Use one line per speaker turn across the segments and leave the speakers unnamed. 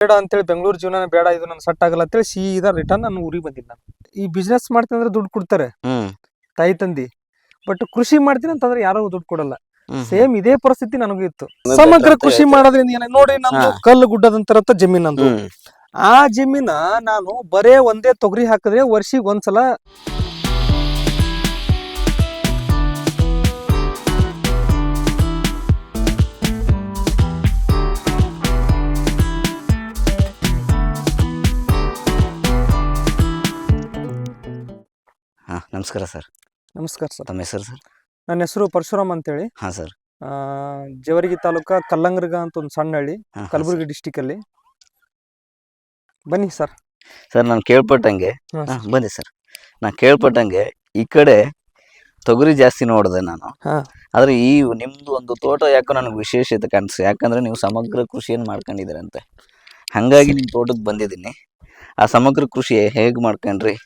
ಬೇಡ ಅಂತೇಳಿ ಬೆಂಗಳೂರು ಜೀವನ ಬೇಡ ಇದು ನನ್ ಸೆಟ್ ಆಗಲ್ಲ ಅಂತೇಳಿ ಇದ ರಿಟರ್ನ್ ನಾನು ಊರಿಗೆ ಬಂದಿನಿ ನಾನು. ಈ ಬಿಸ್ನೆಸ್ ಮಾಡ್ತೀನಿ ಅಂದ್ರೆ ದುಡ್ಡು ಕೊಡ್ತಾರೆ
ಹ್ಮ್.
ತಾಯಿ ತಂದಿ. ಬಟ್ ಕೃಷಿ ಮಾಡ್ತೀನಿ ಅಂತಂದ್ರೆ ಯಾರು ದುಡ್ಡು ಕೊಡಲ್ಲ.
ಹ್ಮ್.
ಸೇಮ್ ಇದೇ ಪರಿಸ್ಥಿತಿ ನನಗೂ ಇತ್ತು. ಸಮಗ್ರ ಕೃಷಿ ಮಾಡೋದ್ರಿಂದ ಏನ ನೋಡಿ ನಮ್ಮ
ಹಾ.
ಕಲ್ಲು ಗುಡ್ಡದಂತ ಜಮೀನ್ ನಂದು.
ಹ್ಮ್.
ಆ ಜಮೀನ ನಾನು ಬರೇ ಒಂದೇ ತೊಗರಿ ಹಾಕಿದ್ರೆ ವರ್ಷಿಗೆ ಒಂದ್ಸಲ
ನಮಸ್ಕಾರ ಸರ್.
ನಮಸ್ಕಾರ ಸರ್.
ತಮ್ಮ ಹೆಸರು ಸರ್?
ನನ್ನ ಹೆಸರು ಪರಶುರಾಮ್ ಅಂತೇಳಿ.
ಹಾಂ ಸರ್.
ಜವರಿಗಿ ಜವರಗಿ ತಾಲೂಕ ಕಲ್ಲಂಗರ್ಗ ಅಂತ ಒಂದು ಸಣ್ಣ ಹಳ್ಳಿ
ಹಾ, ಹಾ,
ಕಲಬುರಗಿ ಡಿಸ್ಟಿಕ್ ಅಲ್ಲಿ ಬನ್ನಿ ಸರ್.
ಸರ್ ನಾನು ಕೇಳ್ಪಟ್ಟಂಗೆ
ಹಾ,
ಹಾ, ಬನ್ನಿ ಸರ್. ನಾನು ಕೇಳ್ಪಟ್ಟಂಗೆ ಈ ಕಡೆ ತೊಗರಿ ಜಾಸ್ತಿ ನೋಡಿದೆ ನಾನು.
ಹಾ.
ಆದ್ರೆ ಈ ನಿಮ್ದು ಒಂದು ತೋಟ ಯಾಕೋ ನನಗೆ ವಿಶೇಷತೆ ಕಾಣಿಸ್ತು ಯಾಕಂದ್ರೆ ನೀವು ಸಮಗ್ರ ಕೃಷಿಯನ್ನು ಮಾಡ್ಕೊಂಡಿದ್ದೀರಂತೆ. ಹಾಗಾಗಿ ನಿಮ್ಮ ತೋಟಕ್ಕೆ ಬಂದಿದ್ದೀನಿ. ಆ ಸಮಗ್ರ ಕೃಷಿ ಹೇಗೆ ಮಾಡ್ಕೊಂಡ್ರಿ?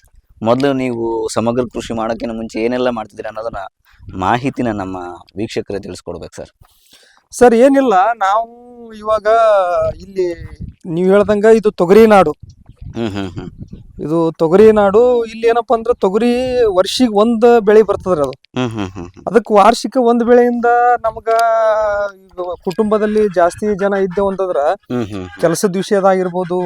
ಮೊದಲು ನೀವು ಸಮಗ್ರ ಕೃಷಿ ಮಾಡೋಕ್ಕಿಂತ ಮುಂಚೆ ಏನೆಲ್ಲ ಮಾಡ್ತಿದ್ದೀರಿ ಅನ್ನೋದನ್ನ ಮಾಹಿತಿನ ನಮ್ಮ ವೀಕ್ಷಕರೇ ತಿಳಿಸ್ಕೊಡ್ಬೇಕು ಸರ್.
ಸರ್ ಏನಿಲ್ಲ, ನಾವು ಇವಾಗ ಇಲ್ಲಿ ನೀವು ಹೇಳ್ದಂಗೆ ಇದು ತೊಗರಿ ನಾಡು. ಇದು ತೊಗರಿ ನಾಡು ಇಲ್ಲಿ ಏನಪ್ಪ ಅಂದ್ರೆ ತೊಗರಿ ವರ್ಷಿಗೆ ಒಂದ್ ಬೆಳೆ ಬರ್ತದ್ರಿ ಅದು. ಅದಕ್ಕೆ ವಾರ್ಷಿಕ ಒಂದ್ ಬೆಳೆಯಿಂದ ನಮ್ಗ ಕುಟುಂಬದಲ್ಲಿ ಜಾಸ್ತಿ ಜನ ಇದ್ದೇವೆ ಅಂತಂದ್ರ ಕೆಲಸದ ವಿಷಯದಾಗಿರ್ಬೋದು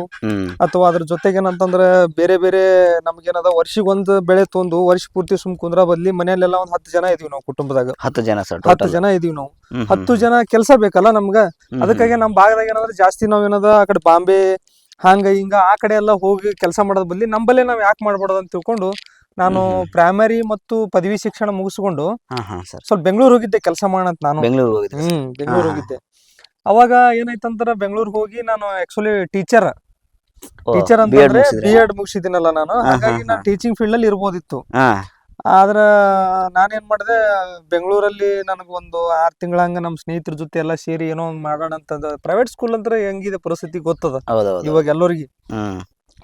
ಅಥವಾ ಅದ್ರ ಜೊತೆಗೆ ಏನಂತಂದ್ರ ಬೇರೆ ಬೇರೆ ನಮ್ಗೇನದ ವರ್ಷಿಗೆ ಒಂದ್ ಬೆಳೆ ತೊಂದು ವರ್ಷ ಪೂರ್ತಿ ಸುಮ್ ಕುಂದ್ರ ಬದ್ಲಿ ಮನೆಯಲ್ಲೆಲ್ಲ ಒಂದ್ ಹತ್ತು ಜನ ಇದೀವಿ ನಾವು ಕುಟುಂಬದಾಗ.
ಹತ್ತು ಜನ ಸರ್
ಹತ್ತು ಜನ ಇದೀವಿ ನಾವು. ಹತ್ತು ಜನ ಕೆಲಸ ಬೇಕಲ್ಲ ನಮ್ಗ. ಅದಕ್ಕಾಗಿ ನಮ್ ಭಾಗದಾಗ ಏನಂದ್ರೆ ಜಾಸ್ತಿ ನಾವ್ ಏನದ ಆ ಕಡೆ ಬಾಂಬೆ ಹಂಗ ಹಿಂಗ ಆ ಕಡೆ ಎಲ್ಲ ಹೋಗಿ ಕೆಲಸ ಮಾಡೋದ್ ಬದ್ಲಿ ನಂಬಲ್ಲೇ ನಾವ್ ಯಾಕೆ ಮಾಡ್ಬಾರ್ದು ಅಂತ ತಿಳ್ಕೊಂಡು ನಾನು. ಪ್ರೈಮರಿ ಮತ್ತು ಪದವಿ ಶಿಕ್ಷಣ ಮುಗಿಸ್ಕೊಂಡು ಸ್ವಲ್ಪ ಬೆಂಗಳೂರು ಹೋಗಿದ್ದೆ ಕೆಲಸ ಮಾಡೋಣ ಅಂತ ನಾನು.
ಬೆಂಗಳೂರು ಹೋಗಿದ್ದೆ
ಹ್ಮ್ ಬೆಂಗಳೂರು. ಹೋಗಿದ್ದೆ. ಅವಾಗ ಏನಾಯ್ತಂದ್ರ ಬೆಂಗಳೂರು ಹೋಗಿ ನಾನು ಆಕ್ಚುಲಿ ಟೀಚರ್ ಟೀಚರ್ ಅಂತಂದ್ರೆ? ಬಿ ಎಡ್ ಮುಗಿಸಿದ್ದೀನಲ್ಲ ನಾನು. ಹಾಗಾಗಿ ನಾನು ಟೀಚಿಂಗ್ ಫೀಲ್ಡ್ ಅಲ್ಲಿ ಇರ್ಬೋದಿತ್ತು. ಆದ್ರ ನಾನೇನ್ ಮಾಡಿದೆ ಬೆಂಗಳೂರಲ್ಲಿ ನನಗೊಂದು ಆರ್ ತಿಂಗಳ ಹಂಗ ನಮ್ಮ ಸ್ನೇಹಿತರ ಜೊತೆ ಎಲ್ಲ ಸೇರಿ ಏನೋ ಒಂದ್ ಮಾಡೋಣ ಅಂತ ಪ್ರೈವೇಟ್ ಸ್ಕೂಲ್ ಅಂದ್ರೆ ಹೆಂಗಿದೆ ಪರಿಸ್ಥಿತಿ ಗೊತ್ತದ?
ಹೌದೌದು.
ಇವಾಗ ಎಲ್ಲರಿಗೆ.
ಹ್ಮ್.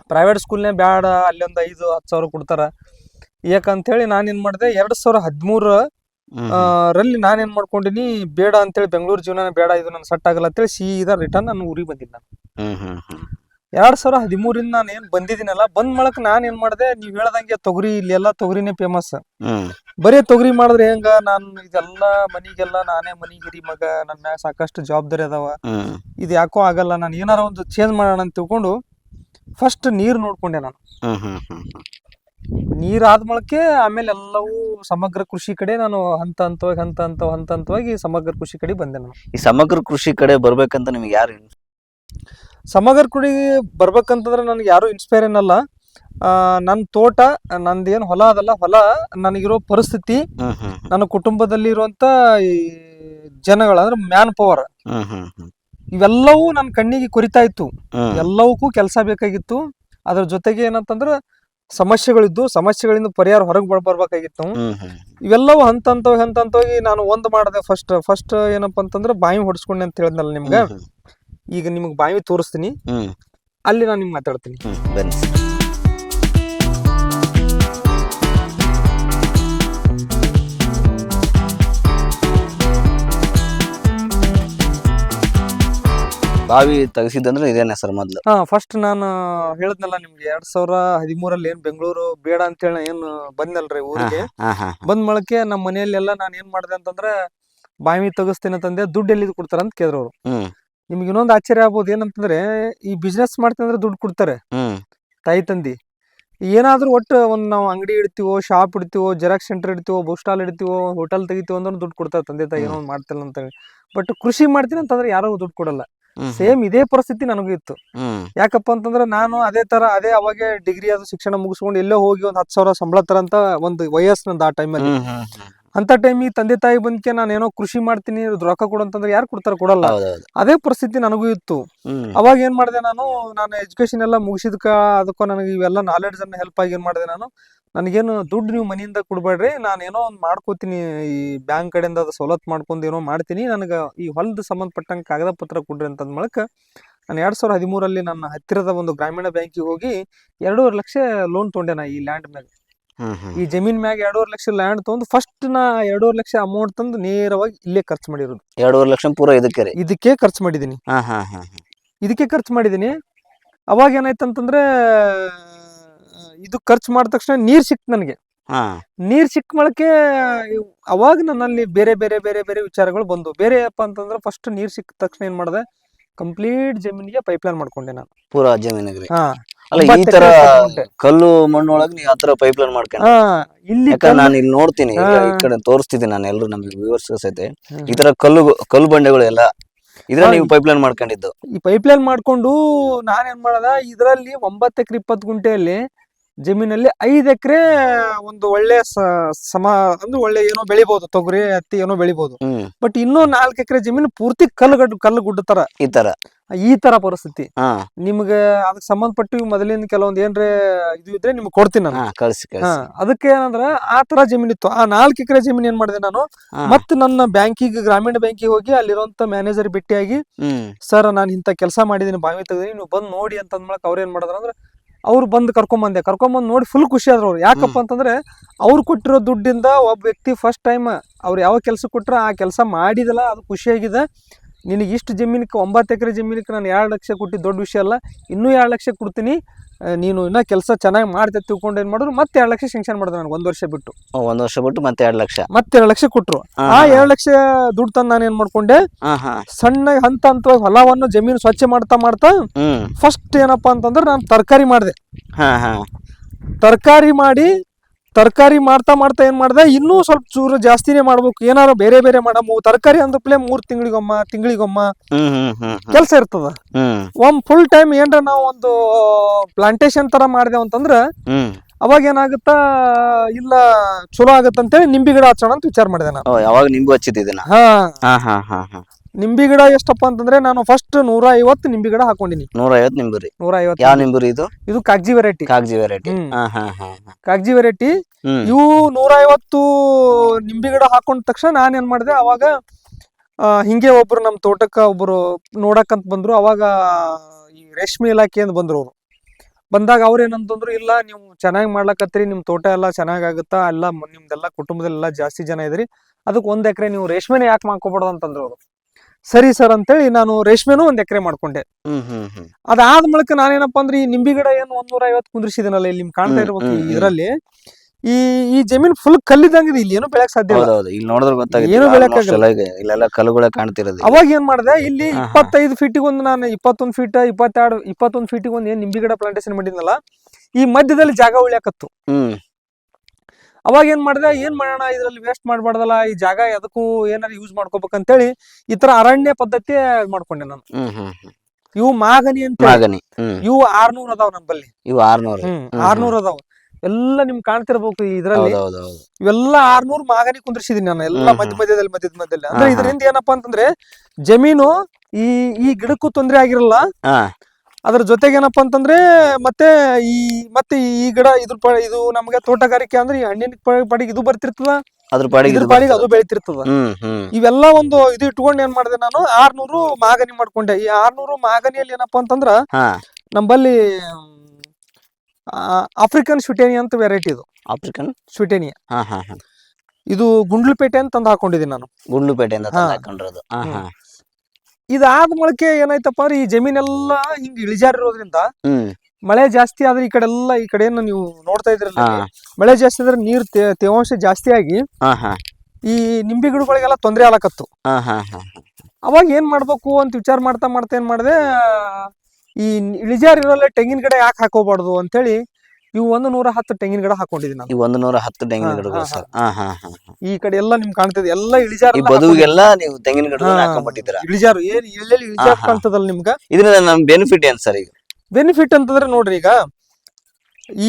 ಪ್ರೈವೇಟ್ ಸ್ಕೂಲ್ನೇ ಬ್ಯಾಡ ಅಲ್ಲಿ ಒಂದು ಐದು ಹತ್ತು ಸಾವಿರ ಕೊಡ್ತಾರ. ಯಾಕಂತೇಳಿ ನಾನೇನ್ ಮಾಡಿದೆ ಎರಡ್ ಸಾವಿರ ಹದಿಮೂರ
ಹ್ಮ್.
ರಲ್ಲಿ ನಾನೇನ್ ಮಾಡ್ಕೊಂಡಿನಿ ಬೇಡ ಅಂತೇಳಿ ಬೆಂಗಳೂರು ಜೀವನ ಬೇಡ ಇದು ನನ್ ಸೆಟ್ ಆಗಲ್ಲ ಅಂತೇಳಿ ಸೀದಾ ರಿಟರ್ನ್ ನಾನು ಊರಿಗೆ ಬಂದಿನಿ ನಾನು.
ಹ್ಮ್ ಹ್ಮ್ ಹ್ಮ್.
ಎರಡ್ ಸಾವಿರ ಹದಿಮೂರಿಂದ ನಾನು ಏನ್ ಬಂದಿದ್ದೀನಲ್ಲ ಬಂದ್ ಮಾಡಕ್ ನಾನ್ ಏನ್ ಮಾಡಿದೆ ನೀವ್ ಹೇಳ್ದಂಗೆ ತೊಗರಿ ಇಲ್ಲೆಲ್ಲ ತೊಗರಿನೇ ಫೇಮಸ್
ಹ್ಮ್.
ಬರೀ ತೊಗರಿ ಮಾಡಿದ್ರೆ ಹೆಂಗ ನಾನು ಇದೆಲ್ಲ ಮನಿಗೆಲ್ಲ ನಾನೇ ಮನಿಗಿರಿ ಮಗ ನನ್ನ ಮ್ಯಾಗ ಸಾಕಷ್ಟು ಜವಾಬ್ದಾರಿ ಅದಾವ.
ಹ್ಮ್.
ಇದು ಯಾಕೋ ಆಗಲ್ಲ ನಾನು ಏನಾರ ಒಂದು ಚೇಂಜ್ ಮಾಡೋಣ ಅಂತ ತಿಳ್ಕೊಂಡು ಫಸ್ಟ್ ನೀರ್ ನೋಡ್ಕೊಂಡೆ ನಾನು.
ಹ್ಮ್ ಹ್ಮ್ ಹ್ಮ್ ಹ್ಮ್.
ನೀರ್ ಆದ್ಮಳಕ್ಕೆ ಆಮೇಲೆ ಎಲ್ಲವೂ ಸಮಗ್ರ ಕೃಷಿ ಕಡೆ ನಾನು ಹಂತ ಹಂತವಾಗಿ ಹಂತ ಹಂತ ಹಂತ ಹಂತವಾಗಿ ಸಮಗ್ರ ಕೃಷಿ ಕಡೆ ಬಂದೆ ನಾನು.
ಈ ಸಮಗ್ರ ಕೃಷಿ ಕಡೆ ಬರ್ಬೇಕಂತ ನಿಮ್ಗೆ ಯಾರು
ಸಮಗ್ರ ಕುಡಿ ಬರ್ಬೇಕಂತಂದ್ರೆ ನನಗೆ ಯಾರು ಇನ್ಸ್ಪೈರ್ ಏನಲ್ಲ. ನನ್ನ ತೋಟ ನಂದೇನು ಹೊಲ ಅದಲ್ಲ ಹೊಲ ನನಗಿರೋ ಪರಿಸ್ಥಿತಿ ನನ್ನ ಕುಟುಂಬದಲ್ಲಿ ಇರುವಂತ ಈ ಜನಗಳ ಅಂದ್ರೆ ಮ್ಯಾನ್ ಪವರ್ ಇವೆಲ್ಲವೂ ನನ್ನ ಕಣ್ಣಿಗೆ ಕೊರಿತಾ ಇತ್ತು. ಎಲ್ಲವಕ್ಕೂ ಕೆಲಸ ಬೇಕಾಗಿತ್ತು. ಅದ್ರ ಜೊತೆಗೆ ಏನಂತಂದ್ರ ಸಮಸ್ಯೆಗಳಿದ್ದು ಸಮಸ್ಯೆಗಳಿಂದ ಪರಿಹಾರ ಹೊರಗೆ ಬರ್ಬೇಕಾಗಿತ್ತು. ಇವೆಲ್ಲವೂ ಹಂತ ಹಂತವಾಗಿ ಹಂತವಾಗಿ ನಾನು ಒಂದು ಮಾಡಿದೆ ಫಸ್ಟ್ ಫಸ್ಟ್ ಏನಪ್ಪಾ ಅಂತಂದ್ರೆ ಬಾಯಿ ಹೊಡ್ಸ್ಕೊಂಡೆ ಅಂತ ಹೇಳಿದ್ನಲ್ಲ ನಿಮ್ಗೆ. ಈಗ ನಿಮಗೆ ಬಾವಿ ತೋರಿಸ್ತೀನಿ.
ಹ್ಮ್.
ಅಲ್ಲಿ ನಾನು ನಿಮ್ಗೆ ಮಾತಾಡ್ತೀನಿ.
ಹ್ಮ್ ಬನ್ನಿ. ಸರ್ ಬಾವಿ ತೆಗಿಸಿದಂದ್ರೆ ಇದೇನೆ ಸರ್ ಮೊದ್ಲು?
ಹಾ ಫಸ್ಟ್ ನಾನು ಹೇಳದ್ನಲ್ಲ ನಿಮ್ಗೆ ಎರಡ್ ಸಾವಿರ ಹದಿಮೂರಲ್ಲಿ ಏನ್ ಬೆಂಗಳೂರು ಬೇಡ ಅಂತ ಹೇಳಿ ಏನು ಬಂದಲ್ರಿ ಊರಿಗೆ.
ಹಾ ಹಾ
ಬಂದ್ ಮಳಕೆ ನಮ್ಮ ಮನೆಯಲ್ಲೆಲ್ಲ ನಾನು ಏನ್ ಮಾಡಿದೆ ಅಂತಂದ್ರೆ ಬಾವಿ ತೆಗಿಸ್ತೀನಿ ಅಂತಂದೆ ದುಡ್ಡು ಎಲ್ಲಿದ್ ಕೊಡ್ತಾರ ಅಂತ ಕೇಳಿದ್ರು ಅವ್ರು.
ಹ್ಮ್.
ನಿಮ್ಗೆ ಇನ್ನೊಂದು ಆಶ್ಚರ್ಯ ಆಗ್ಬೋದು ಏನಂತಂದ್ರೆ ಈ ಬಿಸ್ನೆಸ್ ಮಾಡ್ತಂದ್ರೆ ಅಂದ್ರೆ ದುಡ್ಡು ಕೊಡ್ತಾರೆ.
ಹ್ಮ್.
ತಾಯಿ ತಂದಿ. ಏನಾದ್ರೂ ಒಟ್ಟು ಒಂದು ನಾವು ಅಂಗಡಿ ಇಡ್ತೀವೋ ಶಾಪ್ ಇಡ್ತೀವೋ ಜೆರಾಕ್ಸ್ ಸೆಂಟರ್ ಇಡ್ತೀವೋ ಬುಕ್ ಸ್ಟಾಲ್ ಇಡ್ತೀವೋ ಹೋಟೆಲ್ ತೆಗಿತೀವೋ ಅಂದ್ರೆ ದುಡ್ಡು ಕೊಡ್ತಾರೆ ತಂದೆ ತಾಯಿ. ಏನೋ ಒಂದ್ ಮಾಡ್ತಿಲ್ಲ ಅಂತ ಹೇಳಿ. ಬಟ್ ಕೃಷಿ ಮಾಡ್ತೀನಿ ಅಂತಂದ್ರೆ ಯಾರು ದುಡ್ಡು ಕೊಡಲ್ಲ. ಸೇಮ್ ಇದೇ ಪರಿಸ್ಥಿತಿ ನನಗೂ ಇತ್ತು. ಯಾಕಪ್ಪ ಅಂತಂದ್ರೆ ನಾನು ಅದೇ ತರ ಅದೇ ಅವಾಗ ಡಿಗ್ರಿ ಅದು ಶಿಕ್ಷಣ ಮುಗಿಸ್ಕೊಂಡು ಎಲ್ಲೋ ಹೋಗಿ ಒಂದ್ ಹತ್ತು ಸಾವಿರ ಸಂಬಳ ತರ ಅಂತ ಒಂದು ವಯಸ್ಸು ನಂದು ಆ ಟೈಮಲ್ಲಿ ಅಂತ ಟೈಮಿಗೆ ತಂದೆ ತಾಯಿ ಬಂದ್ಕೆ ನಾನು ಏನೋ ಕೃಷಿ ಮಾಡ್ತೀನಿ ಇದು ರೊಕ್ಕ ಕೊಡು ಅಂತಂದ್ರೆ ಯಾರು ಕೊಡ್ತಾರೆ ಕೊಡಲ್ಲ.
ಹೌದೌದು.
ಅದೇ ಪರಿಸ್ಥಿತಿ ನನಗೂ ಇತ್ತು.
ಹ್ಮ್.
ಅವಾಗ ಏನ್ ಮಾಡಿದೆ ನಾನು ನಾನು ಎಜುಕೇಶನ್ ಎಲ್ಲ ಮುಗಿಸಿದ್ಕ ಅದಕ್ಕೂ ನನಗೆ ಇವೆಲ್ಲ ನಾಲೆಡ್ಜ್ ಅನ್ನ ಹೆಲ್ಪ್ ಆಗಿ ಏನ್ ಮಾಡಿದೆ ನಾನು ನನಗೇನು ದುಡ್ಡು ನೀವು ಮನೆಯಿಂದ ಕೊಡ್ಬೇಡ್ರಿ ನಾನು ಏನೋ ಒಂದು ಮಾಡ್ಕೋತೀನಿ ಈ ಬ್ಯಾಂಕ್ ಕಡೆಯಿಂದ ಅದು ಸವಲತ್ತು ಮಾಡ್ಕೊಂಡು ಏನೋ ಮಾಡ್ತೀನಿ ನನಗೆ ಈ ಹೊಲದ ಸಂಬಂಧಪಟ್ಟಂಗೆ ಕಾಗದ ಪತ್ರ ಕೊಡ್ರಿ ಅಂತಂದ ಮೂಲಕ ನಾನು ಎರಡ್ ಸಾವಿರದ ಹದಿಮೂರಲ್ಲಿ ನನ್ನ ಹತ್ತಿರದ ಒಂದು ಗ್ರಾಮೀಣ ಬ್ಯಾಂಕಿಗೆ ಹೋಗಿ ಎರಡೂವರೆ ಲಕ್ಷ ಲೋನ್ ತೊಗೊಂಡೆ ನಾ ಈ ಲ್ಯಾಂಡ್
ಹ್ಮ್
ಈ ಜಮೀನ್ ಮ್ಯಾಗ ಎರಡೂವರೆ ಲಕ್ಷ ಲ್ಯಾಂಡ್ ತಗೊಂಡು ಫಸ್ಟ್ ನಾ ಎರಡೂವರೆ ಲಕ್ಷ ಅಮೌಂಟ್ ತಂದು ನೇರವಾಗಿ ಇಲ್ಲೇ ಖರ್ಚು ಮಾಡಿರೋದು.
ಎರಡೂವರೆ ಲಕ್ಷ ಪೂರ ಇದಕ್ಕೆ
ಇದಕ್ಕೆ ಖರ್ಚು
ಹಾ
ಇದಕ್ಕೆ ಖರ್ಚು ಮಾಡಿದ್ದೀನಿ. ಅವಾಗ ಏನಾಯ್ತಂತಂದ್ರೆ ಇದು ಖರ್ಚು ಮಾಡಿದ ತಕ್ಷಣ ನೀರ್ ಸಿಕ್ತು ನನಗೆ.
ಹಾ.
ನೀರ್ ಸಿಕ್ಕ ಮಳಕೆ ಅವಾಗ ನನ್ನಲ್ಲಿ ಬೇರೆ ಬೇರೆ ಬೇರೆ ಬೇರೆ ವಿಚಾರಗಳು ಬಂದವು ಬೇರೆ ಏನಪ್ಪ ಅಂತಂದ್ರೆ ಫಸ್ಟ್ ನೀರ್ ಸಿಕ್ಕ ತಕ್ಷಣ ಏನ್ ಮಾಡಿದೆ? ಕಂಪ್ಲೀಟ್ ಜಮೀನಿಗೆ ಪೈಪ್ ಲೈನ್ ಮಾಡ್ಕೊಂಡೆ ನಾನು.
ಪೂರಾ ಜಮೀನಿಗೆ
ಹಾ.
ಅಲ್ಲ ಈ ತರ ಕಲ್ಲು ಮಣ್ಣೊಳಗೆ ನೀವು ಆತರ ಪೈಪ್ ಲೈನ್ ಮಾಡ್ಕೊಂಡು
ಇಲ್ಲಿ
ಯಾಕಂದ್ರೆ ನಾನು ಇಲ್ಲಿ ನೋಡ್ತೀನಿ ಈ ಕಡೆ ತೋರಿಸ್ತಿದ್ದೀನಿ ನಾನು ಎಲ್ಲರೂ ನಮಗೆ ವಿವರ್ಸ್ ಸಹಿತ. ಈ ತರ ಕಲ್ಲು ಕಲ್ಲು ಬಂಡೆಗಳು ಎಲ್ಲ ಇದ್ರ ನೀವು ಪೈಪ್ ಲೈನ್ ಮಾಡ್ಕೊಂಡಿದ್ದು.
ಈ ಪೈಪ್ ಲೈನ್ ಮಾಡ್ಕೊಂಡು ನಾನೇನ್ ಮಾಡದ ಇದ್ರಲ್ಲಿ ಒಂಬತ್ತಕ್ಕೆ ಇಪ್ಪತ್ತು ಗುಂಟೆಯಲ್ಲಿ ಜಮೀನಲ್ಲಿ ಐದ್ ಎಕರೆ ಒಂದು ಒಳ್ಳೆ ಸಮ ಅಂದ್ರೆ ಒಳ್ಳೆ ಏನೋ ಬೆಳಿಬಹುದು ತೊಗರಿ ಹತ್ತಿ ಏನೋ ಬೆಳಿಬಹುದು ಬಟ್ ಇನ್ನೂ ನಾಲ್ಕು ಎಕರೆ ಜಮೀನು ಪೂರ್ತಿ ಕಲ್ಲುಗಡ್ಡು ಕಲ್ಲು ಗುಡ್ಡ ತರ.
ಈ ತರ.
ಈ ತರ ಪರಿಸ್ಥಿತಿ. ನಿಮ್ಗೆ ಅದಕ್ಕೆ ಸಂಬಂಧಪಟ್ಟು ಮೊದಲಿನ ಕೆಲವೊಂದು ಏನ್ರೆ ಇದು ಇದ್ರೆ ನಿಮ್ಗೆ ಕೊಡ್ತೀನಿ ನಾನು.
ಕಳ್ಸಿ
ಅದಕ್ಕೆ ಏನಂದ್ರ ಆ ತರ ಜಮೀನಿತ್ತು ಆ ನಾಲ್ಕು ಎಕರೆ ಜಮೀನ್ ಏನ್ ಮಾಡಿದೆ ನಾನು. ಮತ್ತೆ ನನ್ನ ಬ್ಯಾಂಕಿಗೆ ಗ್ರಾಮೀಣ ಬ್ಯಾಂಕಿಗೆ ಹೋಗಿ ಅಲ್ಲಿರುವಂತ ಮ್ಯಾನೇಜರ್ ಭೇಟಿಯಾಗಿ ಸರ್ ನಾನು ಇಂತ ಕೆಲಸ ಮಾಡಿದೀನಿ ಬಾವಿ ತೆಗ್ದೀನಿ ನೀವು ಬಂದು ನೋಡಿ ಅಂತ ಅಂದ್ಮೇಲೆ ಅವ್ರು ಏನ್ ಮಾಡಿದ್ರು ಅಂದ್ರೆ ಅವ್ರು ಬಂದು ಕರ್ಕೊಂಬಂದೆ. ಕರ್ಕೊಂಬಂದು ನೋಡಿ ಫುಲ್ ಖುಷಿ ಆದ್ರು ಅವ್ರು. ಯಾಕಪ್ಪ ಅಂತಂದ್ರೆ ಅವ್ರು ಕೊಟ್ಟಿರೋ ದುಡ್ಡಿಂದ ಒಬ್ಬ ವ್ಯಕ್ತಿ ಫಸ್ಟ್ ಟೈಮ್ ಅವ್ರು ಯಾವ ಕೆಲಸ ಕೊಟ್ರ ಆ ಕೆಲಸ ಮಾಡಿದಲ್ಲ ಅದು ಖುಷಿಯಾಗಿದೆ. ನಿನಗೆ ಇಷ್ಟು ಜಮೀನಿಗೆ ಒಂಬತ್ತು ಎಕರೆ ಜಮೀನಿಗೆ ನಾನು ಎರಡು ಲಕ್ಷ ಕೊಟ್ಟಿದ್ದು ದೊಡ್ಡ ವಿಷಯ ಅಲ್ಲ ಇನ್ನೂ ಎರಡು ಲಕ್ಷ ಕೊಡ್ತೀನಿ. ನೀನು ಇನ್ನ ಕೆಲಸ ಚೆನ್ನಾಗಿ ಮಾಡ್ತೆ ತಿಳ್ಕೊಂಡು ಏನು ಮಾಡಿದ್ರು ಮತ್ತೆ ಎರಡು ಲಕ್ಷ ಶಂಕ್ಷನ್ ಮಾಡಿದ್ರು ನನಗೆ ಒಂದು ವರ್ಷ ಬಿಟ್ಟು.
ಒಂದು ವರ್ಷ ಬಿಟ್ಟು ಮತ್ತೆ ಎರಡು ಲಕ್ಷ.
ಮತ್ತೆ ಎರಡು ಲಕ್ಷ ಕೊಟ್ರು. ಆ. ಎರಡು ಲಕ್ಷ ದುಡ್ಡು ತಂದು ನಾನು ಏನು ಮಾಡ್ಕೊಂಡೆ? ಸಣ್ಣ ಹಂತ ಹಂತವಾಗಿ ಹೊಲವನ್ನು ಜಮೀನು ಸ್ವಚ್ಛ ಮಾಡ್ತಾ ಮಾಡ್ತಾ ಫಸ್ಟ್ ಏನಪ್ಪಾ ಅಂತಂದ್ರೆ ನಾನು ತರಕಾರಿ ಮಾಡಿದೆ. ತರಕಾರಿ ಮಾಡಿ ತರಕಾರಿ ಮಾಡ್ತಾ ಮಾಡ್ತಾ ಏನ್ ಮಾಡಿದೆ? ಇನ್ನೂ ಸ್ವಲ್ಪ ಚೂರು ಜಾಸ್ತಿನೇ ಮಾಡ್ಬೇಕು. ಏನಾರ ಬೇರೆ ಬೇರೆ ಮಾಡಮ್ಮ ತರಕಾರಿ ಅಂದಪ್ಲೆ ಮೂರ್ ತಿಂಗಳಿಗೊಮ್ಮ ತಿಂಗಳಿಗೊಮ್ಮ ಕೆಲಸ ಇರ್ತದ. ಒಂದ್ ಫುಲ್ ಟೈಮ್ ಏನ್ರ ನಾವು ಒಂದು ಪ್ಲಾಂಟೇಶನ್ ತರ ಮಾಡಿದೆವು ಅಂತಂದ್ರ ಅವಾಗ ಏನಾಗುತ್ತಾ ಇಲ್ಲ ಚಲೋ ಆಗತ್ತಂತೇಳಿ ನಿಂಬಿ ಗಿಡ ಹಚ್ಚೋಣ ಅಂತ ವಿಚಾರ ಮಾಡಿದೆ ನಾನು.
ಯಾವಾಗ ನಿಂಬು ಹಚ್ಚಿದ್ದಿನ
ಹಾ.
ಹಾ ಹಾ ಹಾ ಹಾ.
ನಿಂಬಿ ಗಿಡ ಎಷ್ಟಪ್ಪ ಅಂತಂದ್ರೆ ನಾನು ಫಸ್ಟ್ ನೂರ ಐವತ್ತು ನಿಂಬಿ ಗಿಡ ಹಾಕೊಂಡಿನಿ.
ನೂರ ಐವತ್ತು ನಿಂಬುರಿ.
ನೂರ ಐವತ್ತು
ಯಾವ ನಿಂಬರಿ ಇದು?
ಇದು ಕಾಗ್ಜಿ ವೆರೈಟಿ.
ಕಾಗಜಿ ವೆರೈಟಿ.
ಕಾಗ್ಜಿ ವೆರೈಟಿ. ಇವು ನೂರ ಐವತ್ತು ನಿಂಬಿ ಗಿಡ ಹಾಕೊಂಡ ತಕ್ಷಣ ನಾನು ಏನ್ ಮಾಡಿದೆ ಅವಾಗ ಹಿಂಗೆ ಒಬ್ರು ನಮ್ಮ ತೋಟಕ್ಕ ಒಬ್ರು ನೋಡಕ್ಕಂತ ಬಂದ್ರು. ಅವಾಗ ಈ ರೇಷ್ಮೆ ಇಲಾಖೆಯಿಂದ ಬಂದ್ರು ಅವರು. ಬಂದಾಗ ಅವ್ರು ಏನಂತಂದ್ರು ಇಲ್ಲ ನೀವು ಚೆನ್ನಾಗಿ ಮಾಡ್ಲಕತ್ರಿ ನಿಮ್ ತೋಟ ಎಲ್ಲ ಚೆನ್ನಾಗ್ ಆಗುತ್ತಾ? ಎಲ್ಲ ನಿಮ್ದೆಲ್ಲಾ ನಿಮ್ದೆಲ್ಲ ಕುಟುಂಬದಲ್ಲೆಲ್ಲ ಜಾಸ್ತಿ ಜನ ಇದ್ರಿ. ಅದಕ್ಕೆ ಒಂದ್ ಎಕರೆ ನೀವು ರೇಷ್ಮೆನೇ ಯಾಕೆ ಮಾಡ್ಕೋಬಾರ್ದು ಅಂತಂದ್ರು ಅವರು. ಸರಿ ಸರ್ ಅಂತೇಳಿ ನಾನು ರೇಷ್ಮೆನೂ ಒಂದ್ ಎಕರೆ ಮಾಡ್ಕೊಂಡೆ ಅದಾದ ಮೂಲಕ ನಾನೇನಪ್ಪ ಅಂದ್ರೆ ಈ ನಿಂಬಿ ಗಿಡ ಏನು ಒಂದೂರ ಐವತ್ತು ಕುಂದ್ರಿಸಿದನಲ್ಲ ಇಲ್ಲಿ ನಿಮ್ಗೆ ಕಾಣ್ತಾ ಇರ್ಬೇಕು. ಇದರಲ್ಲಿ ಈ ಈ ಜಮೀನ್ ಫುಲ್ ಕಲ್ಲಿದಂಗಿದೆ ಇಲ್ಲಿ ಏನು ಬೆಳೆಯಕ್ ಸಾಧ್ಯ ಇಲ್ಲ
ಹೌದೌದು ಇಲ್ಲಿ ನೋಡಿದ್ರೆ ಗೊತ್ತಾಗುತ್ತೆ
ಏನು
almost
ಬೆಳೆಯಕ್ಕಾಗಲ್ಲ.
ಎಲ್ಲ ಇದೆ. ಇಲ್ಲೆಲ್ಲ ಕಲ್ಲುಗಳ ಕಾಣ್ತಿರೋದು
ಅವಾಗ ಏನ್ ಮಾಡಿದೆ ಇಲ್ಲಿ
ಹಾ, ಹಾ.
ಇಪ್ಪತ್ತೈದು ಫೀಟಿಗೆ ಒಂದು ನಾನು ಇಪ್ಪತ್ತೊಂದು ಫೀಟ್ ಇಪ್ಪತ್ತೆರಡು ಇಪ್ಪತ್ತೊಂದು ಫೀಟಿಗೆ ಒಂದು ಏನ್ ನಿಂಬಿ ಗಿಡ ಪ್ಲಾಂಟೇಶನ್ ಮಾಡಿದ್ನಲ್ಲ ಈ ಮಧ್ಯದಲ್ಲಿ ಜಾಗ ಉಳಿಯಾಕತ್ತು
ಹ್ಮ್
ಅವಾಗ ಏನ್ ಮಾಡಿದೆ ಏನ್ ಮಾಡೋಣ ಇದ್ರಲ್ಲಿ ವೇಸ್ಟ್ ಮಾಡ್ಬಾರ್ದಲ್ಲ ಈ ಜಾಗ ಎದಕ್ಕೂ ಏನಾರ ಯೂಸ್ ಮಾಡ್ಕೋಬೇಕಂತೇಳಿ ಈ ತರ ಅರಣ್ಯ ಪದ್ಧತಿ ಮಾಡ್ಕೊಂಡೆ ನಾನು. ಇವು ಮಾಗನಿ ಅಂತ
ಮಾಗನಿ
ಇವು ಆರ್ನೂರ್ ಅದಾವ ನಮ್ಮಲ್ಲಿ
ಇವು ಆರ್ನೂರ್.
ಆರ್ನೂರ್ ಅದಾವ. ಎಲ್ಲ ನಿಮ್ ಕಾಣ್ತಿರ್ಬೇಕು ಇದ್ರಲ್ಲಿ. ಇವೆಲ್ಲ ಆರ್ನೂರ್ ಮಾಗನಿ ಕುಂದ್ರಿಸಿದೀನಿ ನಾನು ಎಲ್ಲ ಮಧ್ಯ. ಮಧ್ಯದಲ್ಲಿ ಮಧ್ಯದ ಮಧ್ಯದಲ್ಲಿ. ಅಂದ್ರೆ. ಇದರಿಂದ ಏನಪ್ಪಾ ಅಂತಂದ್ರೆ ಜಮೀನು ಈ ಈ ಗಿಡಕ್ಕೂ ತೊಂದ್ರೆ ಆಗಿರಲ್ಲ. ಅದ್ರ ಜೊತೆಗೆ ಏನಪ್ಪಾ ಅಂತಂದ್ರೆ ಮತ್ತೆ ಈ ಮತ್ತೆ ಈ ಗಿಡ ಇದ್ರ ಪ ಇದು ನಮ್ಗೆ ತೋಟಗಾರಿಕೆ ಅಂದ್ರೆ ಈ ಹಣ್ಣಿನ ಪಡಿಗೆ ಇದು ಬರ್ತಿರ್ತದ.
ಅದ್ರ ಪಾಡಿಗೆ
ಇದ್ರ ಪಾಡಿಗೆ ಅದು. ಬೆಳಿತಿರ್ತದ. ಇವೆಲ್ಲ ಒಂದು ಇದು ಇಟ್ಕೊಂಡು ಏನ್ ಮಾಡಿದೆ ನಾನು ಆರ್ನೂರು ಮಾಗನಿ ಮಾಡ್ಕೊಂಡೆ. ಈ ಆರ್ನೂರು ಮಾಗನಿಯಲ್ಲಿ ಏನಪ್ಪಾ ಅಂತಂದ್ರ
ನಮ್ಮಲ್ಲಿ
ನಂಬಲ್ಲಿ ಆಫ್ರಿಕನ್ ಸ್ವಿಟೇನಿಯಾ ಅಂತ ವೆರೈಟಿ ಇದು.
ಆಫ್ರಿಕನ್? ಹಾ
ಇದು ಗುಂಡ್ಲುಪೇಟೆ ಅಂತ ತಂದು ಹಾಕೊಂಡಿದ್ದೀನಿ ನಾನು. ಗುಂಡ್ಲುಪೇಟೆ
ಅಂತ ಹಾಕೊಂಡಿರೋದು.
ಇದಾದ ಮೊಳಕೆ ಏನಾಯ್ತಪ್ಪ ಅಂದ್ರೆ ಈ ಜಮೀನೆಲ್ಲ ಹಿಂಗ್ ಇಳಿಜಾರಿರೋದ್ರಿಂದ
ಇರೋದ್ರಿಂದ
ಮಳೆ ಜಾಸ್ತಿ ಆದ್ರೆ ಈ ಕಡೆ ಎಲ್ಲ ಈ ಕಡೆ ನೀವು ನೋಡ್ತಾ ಇದ್ರಲ್ಲ
ಹಾ.
ಮಳೆ ಜಾಸ್ತಿ ಆದ್ರೆ ನೀರ್ ತೇ- ತೇವಾಂಶ ಜಾಸ್ತಿ ಆಗಿ
ಹಾ ಹಾ.
ಈ ನಿಂಬೆ ಗಿಡಗಳಿಗೆಲ್ಲ ತೊಂದರೆ ಆಲಕತ್ತು.
ಹಾ ಹಾ ಹಾ
ಅವಾಗ ಏನ್ ಮಾಡ್ಬೇಕು ಅಂತ ವಿಚಾರ ಮಾಡ್ತಾ ಮಾಡ್ತಾ ಏನ್ ಮಾಡಿದೆ ಈ ಇಳಿಜಾರ್ ಇರೋಲ್ಲ ತೆಂಗಿನ ಗಿಡ ಯಾಕೆ ಹಾಕೋಬಾರ್ದು ಅಂತೇಳಿ ಇವು ಒಂದು ನೂರ ಹತ್ತು ತೆಂಗಿನ ಗಿಡ ಹಾಕೊಂಡಿದ್ದೀನಿ ನಾನು.
ಈ ಒಂದು ನೂರ ಹತ್ತು ತೆಂಗಿನ ಗಿಡಗಳು ಸರ್. ಹಾ. ಹಾ ಹಾ ಹಾ.
ಈ ಕಡೆ ಎಲ್ಲ ನಿಮ್ ಕಾಣ್ತದೆ. ಎಲ್ಲ ಇಳಿಜಾರು
ಈ ಬದುವಿಗೆಲ್ಲ ನೀವು ತೆಂಗಿನ ಗಿಡ ಹಾಕೊಂಡ್ಬಿಟ್ಟಿದ್ದೀರಾ?
ಇಳಿಜಾರು ಏನ್ ಎಲ್ಲೆಲ್ಲಿ ಇಳಿಜಾರು. ಕಾಣ್ತದಲ್ಲ ನಿಮ್ಗ?
ಇದರಿಂದ ನಮ್ ಬೆನಿಫಿಟ್ ಏನ್ ಸರ್ ಈಗ?
ಬೆನಿಫಿಟ್ ಅಂತಂದ್ರೆ ನೋಡ್ರಿ ಈಗ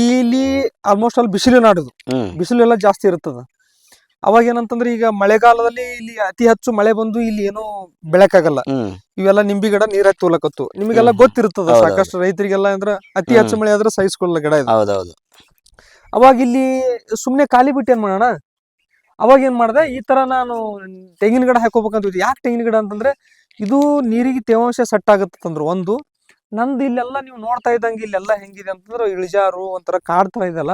ಇಲ್ಲಿ ಆಲ್ಮೋಸ್ಟ್ ಅಲ್ಲಿ ಬಿಸಿಲು ನಾಡುದು. ಬಿಸಿಲು ಎಲ್ಲ ಜಾಸ್ತಿ ಇರ್ತದ ಅವಾಗ ಏನಂತಂದ್ರೆ ಈಗ ಮಳೆಗಾಲದಲ್ಲಿ ಇಲ್ಲಿ ಅತಿ ಹೆಚ್ಚು ಮಳೆ ಬಂದು ಇಲ್ಲಿ ಏನು ಬೆಳಕಾಗಲ್ಲ. ಇವೆಲ್ಲ ನಿಂಬಿ ಗಿಡ ನೀರ ತೋಲಕತ್ತು. ನಿಮಗೆಲ್ಲ
ಗೊತ್ತಿರುತ್ತದೆ
ಗೊತ್ತಿರ್ತದ ಸಾಕಷ್ಟು ರೈತರಿಗೆಲ್ಲ ಅಂದ್ರೆ ಅತಿ ಹೆಚ್ಚು ಮಳೆ ಆದ್ರೆ ಸಹಿಸ್ಕೊಳ್ಳ ಗಿಡ ಇದು. ಅವಾಗ ಇಲ್ಲಿ ಸುಮ್ನೆ ಖಾಲಿ ಬಿಟ್ಟು ಏನ್ ಮಾಡೋಣ? ಅವಾಗ ಏನ್ ಮಾಡ್ದೆ? ಈ ತರ ನಾನು ತೆಂಗಿನ ಗಿಡ ಹಾಕೋಬೇಕಂತ ಯಾಕೆ ತೆಂಗಿನ ಗಿಡ ಅಂತಂದ್ರೆ ಇದು ನೀರಿಗೆ ತೇವಾಂಶ ಸೆಟ್ ಆಗತ್ತಂದ್ರು ಒಂದು ನಂದು ಇಲ್ಲೆಲ್ಲ ನೀವು ನೋಡ್ತಾ ಇದ್ದಂಗೆ ಇಲ್ಲೆಲ್ಲ ಹೆಂಗಿದೆ ಅಂತಂದ್ರೆ ಇಳಿಜಾರು ಒಂಥರ ಕಾಡ್ ತರ ಇದೆಲ್ಲ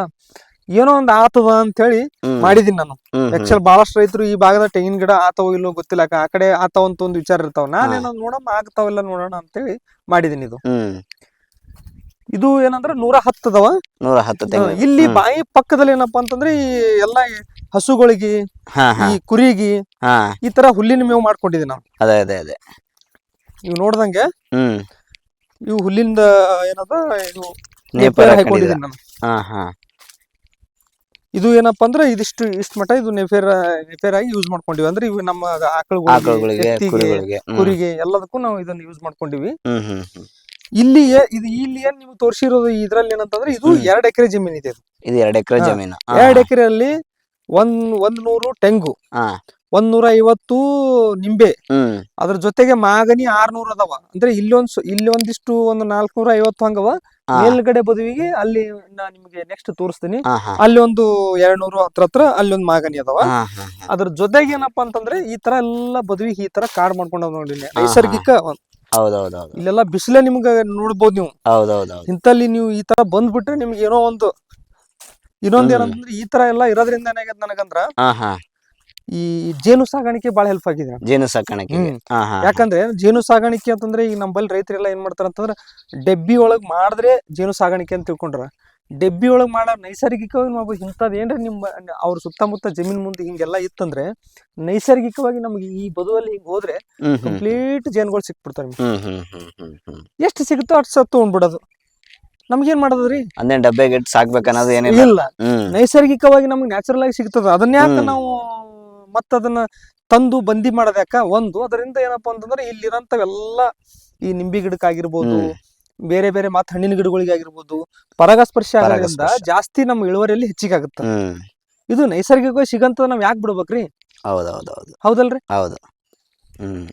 ಏನೋ ಒಂದು ಆತದ ಅಂತೇಳಿ
ಹೇಳಿ
ಮಾಡಿದೀನಿ ನಾನು. ಆಕ್ಚುಲ್ ಬಹಳಷ್ಟು ರೈತರು ಈ ಭಾಗದ ತೆಂಗಿನ ಗಿಡ ಆತವ ಇಲ್ಲೋ ಗೊತ್ತಿಲ್ಲ. ಆ ಕಡೆ ಆತವ ಅಂತ ಒಂದು ವಿಚಾರ ಇರ್ತಾವ. ನಾನೇನೋ ನೋಡಮ್ಮ ಆಗ್ತಾವಿಲ್ಲ ನೋಡೋಣ ಅಂತೇಳಿ ಮಾಡಿದೀನಿ ಇದು. ಇದು ಏನಂದ್ರೆ ನೂರ ಹತ್ತದವ
ನೂರ ಹತ್ತು
ಇಲ್ಲಿ ಬಾಯಿ ಪಕ್ಕದಲ್ಲಿ ಏನಪ್ಪಾ ಅಂತಂದ್ರೆ ಈ ಎಲ್ಲಾ ಹಸುಗಳಿಗೆ ಈ ಕುರಿಗೆ ಈ ತರ ಹುಲ್ಲಿನ ಮೇವು ಮಾಡ್ಕೊಂಡಿದ್ವಿ ನಾವು
ಅದೇ ಅದೇ ಅದೇ.
ನೀವು ನೋಡ್ದಂಗೆ ಇವು ಹುಲ್ಲಿಂದ ಏನದ ಇದು
ನೇಪಾಳ
ಹಾಕೊಂಡಿದ್ದೀನಿ ನಾನು.
ಹಾ ಹಾ.
ಇದು ಏನಪ್ಪಾ ಅಂದ್ರೆ ಇದಿಷ್ಟು ಇಷ್ಟ ಮಟ್ಟ ಇದು ನೆಫೇರ್ ನೆಫೇರ್ ಆಗಿ ಯೂಸ್ ಮಾಡ್ಕೊಂಡಿವಿ. ಅಂದ್ರೆ ಇವು ನಮ್ಮ ಆಕಳುಗಳಿಗೆ ಎತ್ತಿಗೆ, ಕುರಿಗೆ ಎಲ್ಲದಕ್ಕೂ ನಾವು ಇದನ್ನ ಯೂಸ್ ಮಾಡ್ಕೊಂಡಿವಿ. ಇಲ್ಲಿ ಏ- ಇದು ಇಲ್ಲಿ ಏನ್ ನೀವು ತೋರಿಸಿರೋದು ಇದ್ರಲ್ಲಿ ಏನಂತಂದ್ರೆ ಇದು
ಹ್ಮ್.
ಎರಡ್ ಎಕರೆ ಜಮೀನ್ ಇದೆ. ಇದು.
ಇದು ಎರಡು ಎಕರೆ
ಹಾ.
ಜಮೀನು. ಹಾ,
ಎರಡ್
ಎಕರೆ
ಅಲ್ಲಿ ಒಂದ್ ಒಂದ್ ನೂರು ತೆಂಗು.
ಹಾ.
ಒಂದ್ ನೂರ ಐವತ್ತು ನಿಂಬೆ.
ಹ್ಮ್.
ಅದ್ರ ಜೊತೆಗೆ ಮಾಗನಿ ಆರ್ನೂರ್ ಅದಾವ. ಅಂದ್ರೆ ಇಲ್ಲೊಂದ್ ಇಲ್ಲಿ ಒಂದಿಷ್ಟು ಒಂದು ನಾಲ್ಕನೂರ ಐವತ್ತು ಹಂಗವ.
ಹಾ.
ಮೇಲ್ಗಡೆ ಬದುವಿಗೆ ಅಲ್ಲಿ ನಾ ನಿಮ್ಗೆ ನೆಕ್ಸ್ಟ್ ತೋರಿಸ್ತೀನಿ.
ಹಾ ಹಾ.
ಅಲ್ಲಿ ಒಂದು ಎರಡ್ ನೂರು ಹತ್ರ ಹತ್ರ ಅಲ್ಲಿ ಒಂದು ಮಾಗನಿ ಅದಾವ.
ಹಾ ಹಾ ಹಾ.
ಅದ್ರ ಜೊತೆಗೆ ಏನಪ್ಪಾ ಅಂತಂದ್ರೆ ಈ ತರ ಎಲ್ಲ ಬದುವಿಗೆ ಈ ತರ ಕಾರ್ಡ್ ಮಾಡ್ಕೊಂಡವ್ ನೋಡಿ ಇಲ್ಲಿ. ನೈಸರ್ಗಿಕ ಒಂದ್-
ಹೌದೌದೌದು.
ಇಲ್ಲೆಲ್ಲ ಬಿಸಿಲೇ ನಿಮ್ಗೆ ನೋಡ್ಬೋದು ನೀವು.
ಹೌದೌದೌದು.
ಇಂತಲ್ಲಿ ನೀವು ಈ ತರ ಬಂದ್ಬಿಟ್ರೆ ನಿಮ್ಗೆ ಏನೋ ಒಂದು ಇನ್ನೊಂದ್
ಹ್ಮ್.
ಏನಂತಂದ್ರೆ ಈ ತರ ಎಲ್ಲ ಇರೋದ್ರಿಂದ ಏನಾಗ್ಯದ ನನಗಂದ್ರ
ಹಾ ಹಾ.
ಈ ಜೇನು ಸಾಗಾಣಿಕೆ ಬಹಳ ಹೆಲ್ಪ್ ಆಗಿದೆ.
ಜೇನು ಸಾಕಾಣಿಕೆ
ಯಾಕಂದ್ರೆ ಜೇನು ಸಾಗಾಣಿಕೆ ಅಂತಂದ್ರೆ ಈಗ ನಮ್ಮಲ್ಲಿ ರೈತರೆಲ್ಲ ಏನ್ ಮಾಡ್ತಾರ ಅಂತಂದ್ರೆ ಡೆಬ್ಬಿ ಒಳಗ್ ಮಾಡಿದ್ರೆ ಜೇನು ಸಾಗಾಣಿಕೆ ಅಂತ ತಿಳ್ಕೊಂಡ್ರ. ಡೆಬ್ಬಿ ಒಳಗ್ ಮಾಡೋ ನೈಸರ್ಗಿಕವಾಗಿ ನಾವು ಇಂಥದ್ದು ಏನ್ರ ನಿಮ್ಮ ಅವ್ರ ಸುತ್ತಮುತ್ತ ಜಮೀನ್ ಮುಂದೆ ಹಿಂಗೆಲ್ಲ ಇತ್ತಂದ್ರೆ ನೈಸರ್ಗಿಕವಾಗಿ ನಮ್ಗೆ ಈ ಬದುವಲ್ಲಿ ಹಿಂಗ್ ಹೋದ್ರೆ ಕಂಪ್ಲೀಟ್ ಜೇನುಗಳು
ಸಿಕ್ಬಿಡ್ತಾರೆ
ಎಷ್ಟು ಸಿಗುತ್ತೋ ಅಷ್ಟು ಸತ್ತು ಉಂಡ್ಬಿಡೋದು ನಮ್ಗೇನ್ ಮಾಡೋದ್ರಿ?
ಅಂದ್ರೆ ಡಬ್ಬೆಗೆ ಸಾಕ್ಬೇಕು ಅನ್ನೋದು ಏನಿಲ್ಲ.
ನೈಸರ್ಗಿಕವಾಗಿ ನಮ್ಗೆ ನ್ಯಾಚುರಲ್ ಆಗಿ ಸಿಗ್ತದ. ಅದನ್ನ ಯಾಕೆ ನಾವು ಮತ್ತ ಅದನ್ನ ತಂದು ಬಂದಿ ಮಾಡೋದ್ಯಾಕ? ಒಂದು ಅದರಿಂದ ಏನಪ್ಪಾ ಅಂತಂದ್ರೆ ಇಲ್ಲಿರಂತವೆಲ್ಲ ಈ ನಿಂಬಿ ಗಿಡಕ್ಕಾಗಿರ್ಬೋದು. ಬೇರೆ ಬೇರೆ ಮತ್ತ ಹಣ್ಣಿನ ಗಿಡಗಳಿಗೆ ಆಗಿರ್ಬೋದು ಪರಾಗಸ್ಪರ್ಶ ಆಗೋದ್ರಿಂದ ಜಾಸ್ತಿ ನಮ್ಮ ಇಳುವರಿಯಲ್ಲಿ ಹೆಚ್ಚಿಗೆ ಆಗುತ್ತೆ ಇದು ನೈಸರ್ಗಿಕವಾಗಿ ಸಿಗಂತ ನಾವ್ ಯಾಕೆ ಬಿಡ್ಬೇಕ್ರಿ?
ಹೌದೌದೌದು.
ಹೌದಲ್ರಿ?
ಹೌದು. ಹ್ಮ್.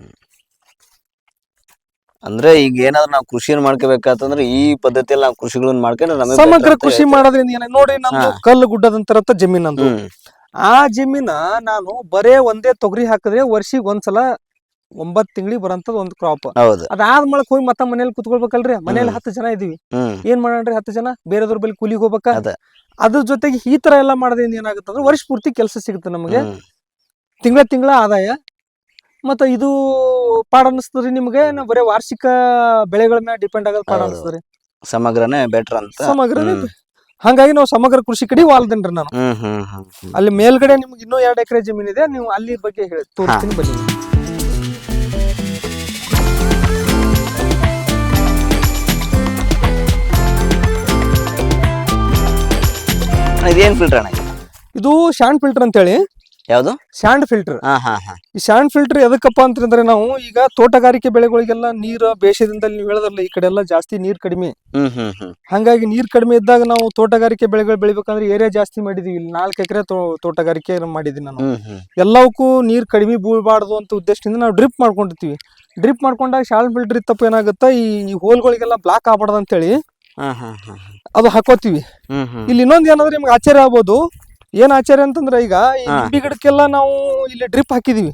ಅಂದ್ರೆ ಈಗ ಏನಾದ್ರು ನಾವು ಕೃಷಿಯನ್ನು ಮಾಡ್ಕೋಬೇಕಂದ್ರೆ ಈ ಪದ್ಧತಿಯಲ್ಲಿ ನಾವು ಕೃಷಿಗಳನ್ನ ಮಾಡ್ಕೊಂಡ್ರೆ ನಮಗೆ
ಸಮಗ್ರ ಕೃಷಿ. ಮಾಡೋದ್ರಿಂದ ಏನ ನೋಡಿ
ನಮ್ಮ
ಕಲ್ಲು ಗುಡ್ಡದಂತರ ಜಮೀನ್
ಹ್ಮ್.
ಆ ಜಮೀನ ನಾನು ಬರೇ ಒಂದೇ ತೊಗರಿ ಹಾಕಿದ್ರೆ ವರ್ಷಿಗೆ ಒಂದ್ಸಲ ಒಂಬತ್ ತಿಂಗಳಿಗೆ ಬರಂತದ ಒಂದ್ ಕ್ರಾಪ್
ಹೌದು.
ಅದಾದ ಮಳಕ್ ಹೋಗಿ ಮತ್ತೆ ಮನೇಲಿ ಕುತ್ಕೊಳ್ಬೇಕಲ್ರಿ? ಮನೇಲಿ. ಹತ್ತು ಜನ ಇದೀವಿ. ಏನ್ ಮಾಡೋಣ್ರಿ ಹತ್ತು ಜನ? ಬೇರೆದವ್ರ ಬಳಿ ಕೂಲಿಗೆ ಹೋಗ್ಬೇಕ?
ಅದ.
ಅದ್ರ ಜೊತೆಗೆ ಈ ತರ ಎಲ್ಲ ಮಾಡೋದ್ರಿಂದ ಏನಾಗುತ್ತೆ ಅಂದ್ರೆ ವರ್ಷ ಪೂರ್ತಿ ಕೆಲಸ ಸಿಗುತ್ತೆ ನಮಗೆ. ತಿಂಗಳ ತಿಂಗಳ ಆದಾಯ. ಮತ್ತ ಇದು ಪಾಡ ಅನಿಸ್ತದ್ರಿ ನಿಮ್ಗೆ? ಬರೀ ವಾರ್ಷಿಕ ಬೆಳೆಗಳ ಮೇಲೆ ಡಿಪೆಂಡ್ ಆಗೋದು ಪಾಡ
ಅನ್ನಿಸ್ತದ್ರಿ
ಅನಿಸ್ತದ್ರಿ.
ಸಮಗ್ರನೇ ಬೆಟರ್ ಅಂತ.
ಸಮಗ್ರ
ಹ್ಮ್.
ಹಂಗಾಗಿ ನಾವು ಸಮಗ್ರ ಕೃಷಿ ಕಡೆ ವಾಲ್ದೇನ್ರಿ ನಾನು.
ಹ್ಮ್ ಹ್ಮ್ ಹ್ಮ್ ಹ್ಮ್.
ಅಲ್ಲಿ ಮೇಲ್ಗಡೆ ನಿಮ್ಗೆ ಇನ್ನೂ ಎರಡು ಎಕರೆ ಜಮೀನ್ ಇದೆ ನೀವು ಅಲ್ಲಿ ಬಗ್ಗೆ ಹೇಳಿ ತೋರಿಸ್ತೀನಿ ಬನ್ನಿ.
ಇದೇನ್ ಫಿಲ್ಟರ್ ಅಣ್ಣ
ಇದು? ಶಾಂಡ್ ಫಿಲ್ಟರ್ ಅಂತೇಳಿ.
ಯಾವ್ದು?
ಸ್ಯಾಂಡ್ ಫಿಲ್ಟರ್
ಹಾ ಹಾ ಹಾ.
ಈ ಸ್ಯಾಂಡ್ ಫಿಲ್ಟರ್ ಎದಕ್ಕಪ್ಪ ಅಂತಂದ್ರೆ ನಾವು ಈಗ ತೋಟಗಾರಿಕೆ ಬೆಳೆಗಳಿಗೆಲ್ಲ ನೀರ ಬೇಸದಿಂದ ನೀವು ಹೇಳದಲ್ಲ ಈ ಕಡೆ ಎಲ್ಲ ಜಾಸ್ತಿ ನೀರ್ ಕಡಿಮೆ.
ಹ್ಮ್ ಹ್ಮ್ ಹ್ಮ್.
ಹಂಗಾಗಿ ನೀರ್ ಕಡಿಮೆ ಇದ್ದಾಗ ನಾವು ತೋಟಗಾರಿಕೆ ಬೆಳೆಗಳು ಬೆಳಿಬೇಕಂದ್ರೆ ಏರಿಯಾ ಜಾಸ್ತಿ ಮಾಡಿದೀವಿ. ಇಲ್ಲಿ ನಾಲ್ಕು ಎಕರೆ ತೋಟಗಾರಿಕೆ ಮಾಡಿದೀನಿ ನಾನು.
ಹ್ಮ್ ಹ್ಮ್.
ಎಲ್ಲವಕ್ಕೂ ನೀರ್ ಕಡಿಮೆ ಬೀಳಬಾರ್ದು ಅಂತ ಉದ್ದೇಶದಿಂದ ನಾವು ಡ್ರಿಪ್ ಮಾಡ್ಕೊಂಡಿರ್ತೀವಿ. ಡ್ರಿಪ್ ಮಾಡ್ಕೊಂಡಾಗ ಶಾಲ್ ಫಿಲ್ಟರ್ ಇತ್ತಪ್ಪ ಏನಾಗುತ್ತಾ ಈ ಹೋಲ್ಗಳಿಗೆಲ್ಲ ಬ್ಲಾಕ್ ಆಗ್ಬಾರ್ದು ಅಂತೇಳಿ
ಹಾ ಹಾ ಹಾ.
ಅದು ಹಾಕೋತೀವಿ.
ಹ್ಮ್ ಹ್ಮ್.
ಇಲ್ಲಿ ಇನ್ನೊಂದು ಏನಂದ್ರೆ ನಿಮ್ಗೆ ಆಶ್ಚರ್ಯ ಆಗ್ಬೋದು. ಏನ್ ಆಚಾರ್ಯ ಅಂತಂದ್ರೆ ಈಗ ಈ. ನಿಂಬೆ ಗಿಡಕ್ಕೆಲ್ಲ ನಾವು ಇಲ್ಲಿ ಡ್ರಿಪ್ ಹಾಕಿದೀವಿ.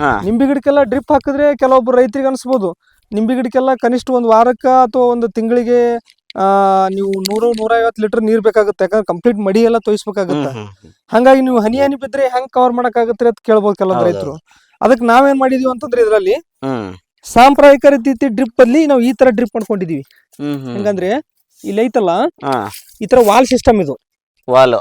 ಹಾ.
ನಿಂಬೆ ಗಿಡಕ್ಕೆಲ್ಲ ಡ್ರಿಪ್ ಹಾಕಿದ್ರೆ ಕೆಲವೊಬ್ರು ರೈತರಿಗೆ ಅನ್ಸ್ಬೋದು. ನಿಂಬಿ ಗಿಡಕ್ಕೆಲ್ಲ ಕನಿಷ್ಠ ಒಂದು ವಾರಕ್ಕ ಅಥವಾ ಒಂದು ತಿಂಗಳಿಗೆ ಆ ನೀವು ನೂರು ನೂರೈವತ್ತು ಲೀಟರ್ ನೀರ್ ಬೇಕಾಗುತ್ತೆ. ಯಾಕಂದ್ರೆ ಕಂಪ್ಲೀಟ್ ಮಡಿ ಎಲ್ಲ ತೋಯಿಸ್ಬೇಕಾಗುತ್ತೆ. ಹಂಗಾಗಿ ನೀವು ಹನಿ ಹನಿ ಬಿದ್ರೆ ಹೆಂಗ್ ಕವರ್ ಮಾಡಕ್ಕಾಗತ್ತೆ ಅಂತ ಕೇಳ್ಬೋದು ಕೆಲವೊಂದು ರೈತರು. ಅದಕ್ಕೆ ನಾವೇನ್ ಮಾಡಿದೀವಿ ಅಂತಂದ್ರೆ ಇದರಲ್ಲಿ ಸಾಂಪ್ರದಾಯಿಕ ರೀತಿ ಡ್ರಿಪ್ ಅಲ್ಲಿ ನಾವು ಈ ತರ ಡ್ರಿಪ್ ಮಾಡ್ಕೊಂಡಿದೀವಿ. ಹೆಂಗಂದ್ರೆ ಇಲ್ಲಿ ಐತಲ್ಲ? ಈ ತರ ವಾಲ್ ಸಿಸ್ಟಮ್ ಇದು.
ವಾಲು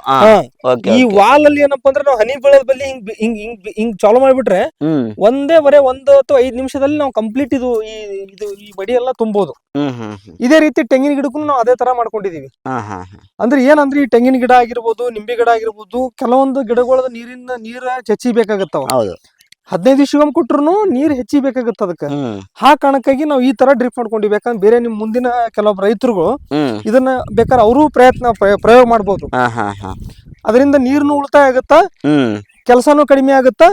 ಈ ವಾಲ್ ಅಲ್ಲಿ ಏನಪ್ಪಾ ಅಂದ್ರೆ ನಾವು ಹನಿ ಬೀಳೋದ್ ಬಲ್ಲಿ ಹಿಂಗ್ ಬಿ- ಹಿಂಗ್ ಹಿಂಗ್ ಬಿ- ಹಿಂಗ್ ಚಾಲು ಮಾಡ್ಬಿಟ್ರೆ
ಹ್ಮ್.
ಒಂದೇ ಬರೇ ಒಂದು ಅಥವಾ ಐದ್ ನಿಮಿಷದಲ್ಲಿ ನಾವು ಕಂಪ್ಲೀಟ್ ಇದು ಈ ಇದು ಈ ಬಡಿ ಎಲ್ಲ ತುಂಬೋದು.
ಹ್ಮ್ ಹ್ಮ್ ಹ್ಮ್.
ಇದೇ ರೀತಿ ತೆಂಗಿನ ಗಿಡಕ್ಕೂ ನಾವು ಅದೇ ತರ ಮಾಡ್ಕೊಂಡಿದೀವಿ
ಹಾ ಹಾ ಹಾ.
ಅಂದ್ರೆ ಏನಂದ್ರೆ ಈ ತೆಂಗಿನ ಗಿಡ ಆಗಿರ್ಬೋದು ನಿಂಬೆ ಗಿಡ ಆಗಿರ್ಬೋದು ಕೆಲವೊಂದು ಗಿಡಗಳ ನೀರಿನ ನೀರ ಹೆಚ್ಚಿಬೇಕಾಗತ್ತವ
ಹೌದು.
ಹದಿನೈದು ದಿವಸ ಕೊಟ್ರು ನೀರ್ ಹೆಚ್ಚಿಬೇಕಾಗತ್ತ ಅದಕ್ಕೆ.
ಅದಕ್ಕ
ಆ ಕಾರಣಕ್ಕಾಗಿ ನಾವು ಈ ತರ ಡ್ರಿಪ್ ಮಾಡ್ಕೊಂಡಿವಿ ಯಾಕಂದ್ರೆ ಬೇರೆ ನಿಮ್ ಮುಂದಿನ ಕೆಲವೊಬ್ಬ ರೈತರುಗಳು ಇದನ್ನ ಬೇಕಾದ್ರೆ ಅವರು ಪ್ರಯತ್ನ ಪ್ರಯ- ಪ್ರಯೋಗ
ಮಾಡಬಹುದು
ಅದರಿಂದ ನೀರ್ನು ಉಳಿತಾಯ ಆಗುತ್ತಾ? ಕೆಲಸನೂ ಕಡಿಮೆ ಆಗುತ್ತಾ?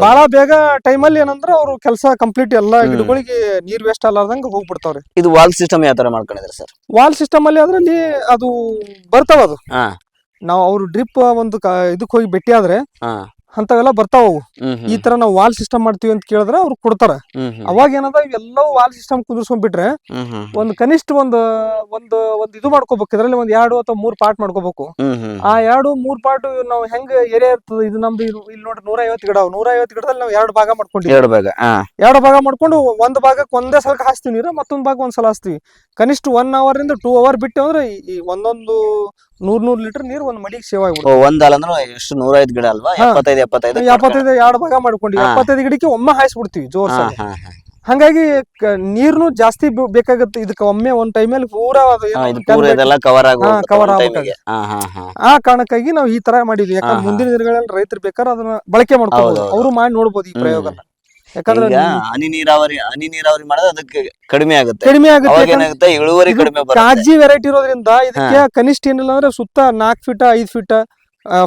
ಬಹಳ ಬೇಗ ಟೈಮ್ ಅಲ್ಲಿ ಏನಂದ್ರ ಅವ್ರು ಕೆಲಸ ಕಂಪ್ಲೀಟ್ ಎಲ್ಲಾ. ಗಿಡಗಳಿಗೆ ನೀರ್ ವೇಸ್ಟ್ ಅಲ್ಲಾರ್ದಂಗ ಹೋಗ್ಬಿಡ್ತಾವ್ರಿ.
ಇದು ವಾಲ್ ಸಿಸ್ಟಮ್ ಯಾವ ತರ ಮಾಡ್ಕೊಂಡಿದ್ರೆ ಸರ್?
ವಾಲ್ ಸಿಸ್ಟಮ್ ಅಲ್ಲಿ ಅದ್ರಲ್ಲಿ ಅದು ಬರ್ತಾವ ಅದು. ನಾವು ಅವ್ರು ಡ್ರಿಪ್ ಒಂದು ಇದಕ್ಕೆ ಇದಕ್ ಹೋಗಿ ಭೇಟಿ ಆದ್ರೆ ಅಂತವೆಲ್ಲ ಬರ್ತಾವ ಅವು. ಈ ತರ ನಾವು ವಾಲ್ ಸಿಸ್ಟಮ್ ಮಾಡ್ತೀವಿ ಅಂತ ಕೇಳಿದ್ರೆ ಅವ್ರು ಕೊಡ್ತಾರ. ಅವಾಗ ಏನದ ಇವೆಲ್ಲವೂ ವಾಲ್ ಸಿಸ್ಟಮ್ ಕುಂದಿರ್ಸ್ಕೊಂಡ್ಬಿಟ್ರೆ ಒಂದ್ ಕನಿಷ್ಠ ಒಂದ್ ಒಂದ್ ಒಂದ್ ಇದು ಮಾಡ್ಕೋಬೇಕು. ಇದ್ರಲ್ಲಿ ಒಂದ್ ಎರಡು ಅಥವಾ ಮೂರ್ ಪಾರ್ಟ್ ಮಾಡ್ಕೋಬೇಕು. ಆ ಎರಡು ಮೂರ್ ಪಾರ್ಟ್ ನಾವು ಹೆಂಗ್ ಏರಿಯಾ ಇರ್ತದೆ? ಇದು ನಮ್ದು ಇಲ್ಲಿ ನೋಡ್ರಿ ನೂರ ಐವತ್ತು ಗಿಡ ನೂರ ಐವತ್ತು ಗಿಡದಲ್ಲಿ ನಾವು ಎರಡು ಭಾಗ ಮಾಡ್ಕೊಂಡಿವಿ.
ಎರಡು ಭಾಗ
ಎರಡು ಭಾಗ ಮಾಡ್ಕೊಂಡು ಒಂದ್ ಭಾಗಕ್ಕೆ ಒಂದೇ ಸಲಕ್ಕೆ ಹಾಸ್ತೀವಿ ನೀರ ಮತ್ತೊಂದ್ ಭಾಗ ಒಂದ್ ಸಲ ಹಾಸ್ತೀವಿ. ಕನಿಷ್ಠ ಒನ್ ಅವರ್ ಇಂದ ಟೂ ಅವರ್ ಬಿಟ್ಟು ಅಂದ್ರೆ ಈ ಒಂದೊಂದು ನೂರ್ ನೂರ್ ಲೀಟರ್ ನೀರು ಒಂದ್ ಮಡಿಗೆ ಸೇವ್
ಆಗಿ
ಆಗ್ಬಿಡುತ್ತೆ
ಒಂದ್ ಅಲ್ಲ ಅಂದ್ರೆ ಎಷ್ಟು ನೂರೈದು ಗಿಡ ಅಲ್ವಾ. ಎಪ್ಪತ್ತೈದು ಎಪ್ಪತ್ತೈದು
ಎಪ್ಪತ್ತೈದು ಎರಡು ಭಾಗ ಮಾಡ್ಕೊಂಡಿವಿ. ಎಪ್ಪತ್ತೈದು ಗಿಡಕ್ಕೆ ಒಮ್ಮೆ ಹಾಯಿಸ್ಬಿಡ್ತೀವಿ ಜೋರ್
ಹಾ,
ಸಲ
ಹಾ, ಹಾ.
ಹಂಗಾಗಿ ನೀರ್ನು ಜಾಸ್ತಿ ಬೇಕಾಗುತ್ತೆ. ಇದಕ್ಕೆ ಒಮ್ಮೆ ಒಂದ್ ಟೈಮಲ್ಲಿ ಪೂರಾ by-
ಇದೆಲ್ಲ ಕವರ್
ಹಾ ಆ ಕಾರಣಕ್ಕಾಗಿ ನಾವು ಈ ತರ ಮಾಡಿದ್ವಿ. ಯಾಕಂದ್ರೆ. ಮುಂದಿನ ದಿನಗಳಲ್ಲಿ ರೈತರು ಬೇಕಾದ್ರೆ ಅದನ್ನ ಬಳಕೆ ಮಾಡ್ಕೋಬಹುದು
ಹೌದು, ಹೌದು.
ಅವರು ಮಾಡಿ ನೋಡ್ಬೋದು ಈ
ಪ್ರಯೋಗ
ಪ್ರಯೋಗನ. ಯಾಕಂದ್ರೆ
ಈಗ ಹನಿ ನೀರಾವರಿ ಹನಿ ನೀರಾವರಿ ಅದಕ್ಕೆ ಕಡಿಮೆ ಆಗುತ್ತೆ.
ಕಡಿಮೆ ಆಗುತ್ತೆ
ಅವಾಗ
ಯಾಕಂದ್ರೆ
ಏನಾಗುತ್ತೆ? ಇಳುವರಿ ಕಡಿಮೆ ಬರುತ್ತೆ.
ಕಾಜಿ ವೆರೈಟಿ ಇರೋದ್ರಿಂದ ಇದಕ್ಕೆ ಕನಿಷ್ಠ ಏನಿಲ್ಲ ಅಂದ್ರೆ ಸುತ್ತ ನಾಲ್ಕು ಫೀಟ್ ಐದು feet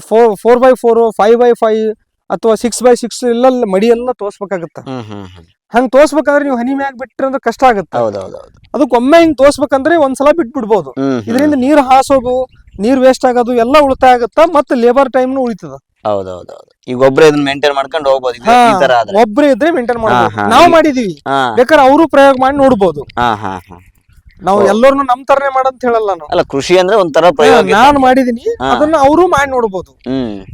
four four by four five by five ಅಥವಾ ಸಿಕ್ಸ್ ಬೈ ಸಿಕ್ಸ್ ಎಲ್ಲ ಮಡಿ ಎಲ್ಲ ತೋರ್ಸ್ಬೇಕಾಗತ್ತ.
ಹ್ಮ್ ಹ್ಮ್ ಹ್ಮ್.
ಹಂಗ್ ತೋರ್ಸ್ಬೇಕಾದ್ರೆ ನೀವು ಹನಿ ಮ್ಯಾಗ್ ಬಿಟ್ರೆ ಅಂದ್ರೆ ಕಷ್ಟ ಆಗುತ್ತೆ.
ಹೌದೌದೌದು.
ಅದಕ್ಕೆ ಒಮ್ಮೆ ಹಿಂಗ್ ತೋರ್ಸ್ಬೇಕಂದ್ರೆ ಒಂದ್ಸಲ ಬಿಟ್ಬಿಡ್ಬೋದು.
ಹ್ಮ್ ಹ್ಮ್.
ಇದರಿಂದ ನೀರ್ ಹಾಸೋದು ನೀರ್ ವೇಸ್ಟ್ ಆಗೋದು ಎಲ್ಲ ಉಳಿತಾಯ ಆಗುತ್ತಾ ಮತ್ತೆ ಲೇಬರ್ ಟೈಮ್ನು ಉಳಿತದ.
ಹೌದೌದೌದು. ಈಗ ಒಬ್ರೇ ಇದನ್ನ ಮೇಂಟೈನ್ ಮಾಡ್ಕೊಂಡು ಹೋಗ್ಬೋದು. ಇದು- ಈ ತರ ಆದ್ರೆ.
ಒಬ್ರೇ ಇದ್ರೆ ಮೇಂಟೈನ್ ಮಾಡ್ಬೋದು.
ಹಾ.
ನಾವು ಮಾಡಿದೀವಿ.
ಹಾ.
ಬೇಕಾದ್ರೆ ಅವರು ಪ್ರಯೋಗ ಮಾಡಿ ನೋಡ್ಬೋದು.
ಹಾ ಹಾ ಹಾ.
ನಾವು
ಎಲ್ಲರೂ
ಎಲ್ಲರನ್ನು ನಮ್ ತರನೇ ಮಾಡಂತ ಹೇಳಲ್ಲ ನಾನು
ಅಲ್ಲ ಕೃಷಿ ಅಂದ್ರೆ ಒಂಥರ ಪ್ರಯೋಗ
ನಾನು ಮಾಡಿದೀನಿ.
ಹಾ.
ಅದನ್ನ ಅವರು ಮಾಡಿ ನೋಡ್ಬೋದು.
ಹ್ಮ್.